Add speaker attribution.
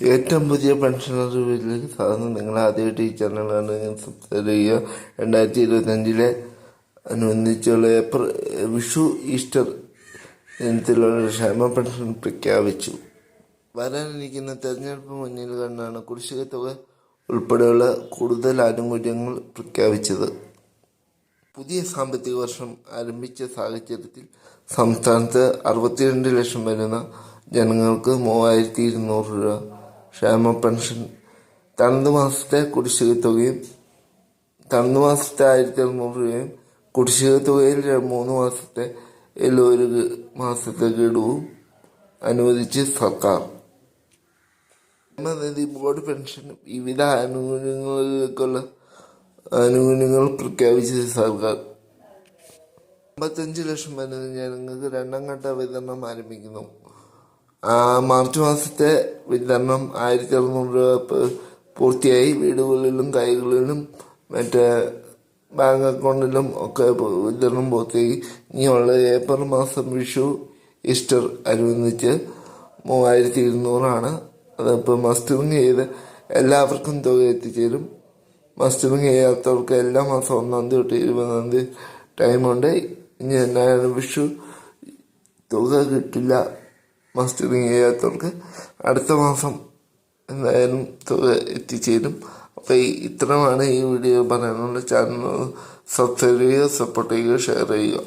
Speaker 1: ഏറ്റവും പുതിയ പെൻഷൻ അറിവിലേക്ക് സാധനം നിങ്ങൾ ആദ്യമായിട്ട് ഈ ചാനലാണ് സബ്സ്ക്രൈബ് ചെയ്യുക. രണ്ടായിരത്തി ഇരുപത്തഞ്ചിലെ അനുബന്ധിച്ചുള്ള ഏപ്രിൽ വിഷു ഈസ്റ്റർ ദിനത്തിലുള്ള ക്ഷേമ പെൻഷൻ പ്രഖ്യാപിച്ചു. വരാനിരിക്കുന്ന തെരഞ്ഞെടുപ്പ് മുന്നിൽ കണ്ടാണ് കുടിശ്ശിക തുക ഉൾപ്പെടെയുള്ള കൂടുതൽ ആനുകൂല്യങ്ങൾ പ്രഖ്യാപിച്ചത്. പുതിയ സാമ്പത്തിക വർഷം ആരംഭിച്ച സാഹചര്യത്തിൽ സംസ്ഥാനത്ത് അറുപത്തിരണ്ട് ലക്ഷം വരുന്ന ജനങ്ങൾക്ക് മൂവായിരത്തി ഇരുന്നൂറ് രൂപ ക്ഷേമ പെൻഷൻ. തണുത് മാസത്തെ കുടിശ്ശിക തുകയും തണുത് മാസത്തെ ആയിരത്തി അറുന്നൂറ് രൂപയും കുടിശ്ശിക തുകയിൽ മൂന്ന് മാസത്തെ എല്ലൊരു മാസത്തെ ഗഡുവും അനുവദിച്ച് സർക്കാർ. ക്ഷേമനിധി ബോർഡ് പെൻഷൻ വിവിധ ആനുകൂല്യങ്ങളിലേക്കുള്ള ആനുകൂല്യങ്ങൾ പ്രഖ്യാപിച്ച സർക്കാർ. അമ്പത്തഞ്ച് ലക്ഷം വരുന്ന ജനങ്ങൾക്ക് രണ്ടാം ഘട്ട വിതരണം ആരംഭിക്കുന്നു. മാർച്ച് മാസത്തെ വിതരണം ആയിരത്തി അറുന്നൂറ് രൂപ പൂർത്തിയായി. വീടുകളിലും കൈകളിലും മറ്റേ ബാങ്ക് അക്കൗണ്ടിലും ഒക്കെ വിതരണം പൂർത്തിയായി. ഇനിയുള്ള ഏപ്രിൽ മാസം വിഷു ഈസ്റ്റർ അനുബന്ധിച്ച് മൂവായിരത്തി ഇരുന്നൂറാണ്. അതിപ്പോൾ മസ്റ്ററിങ് ചെയ്ത് എല്ലാവർക്കും തുക എത്തിച്ചേരും. മസ്റ്ററിങ് ചെയ്യാത്തവർക്ക് എല്ലാ മാസം ഒന്നാം തീയതി തൊട്ട് ഇരുപതാം തീയതി ടൈമുണ്ട്. ഇനി എന്നാലും വിഷു തുക കിട്ടില്ല. മസ്റ്ററിങ് ചെയ്യാത്തവർക്ക് അടുത്ത മാസം എന്തായാലും തുക എത്തിച്ചേരും. അപ്പോൾ ഇത്രമാണ് ഈ വീഡിയോ പറയാനുള്ള ചാനൽ സബ്സ്ക്രൈബ് ചെയ്യുക സപ്പോർട്ട് ചെയ്യുക ഷെയർ ചെയ്യുക.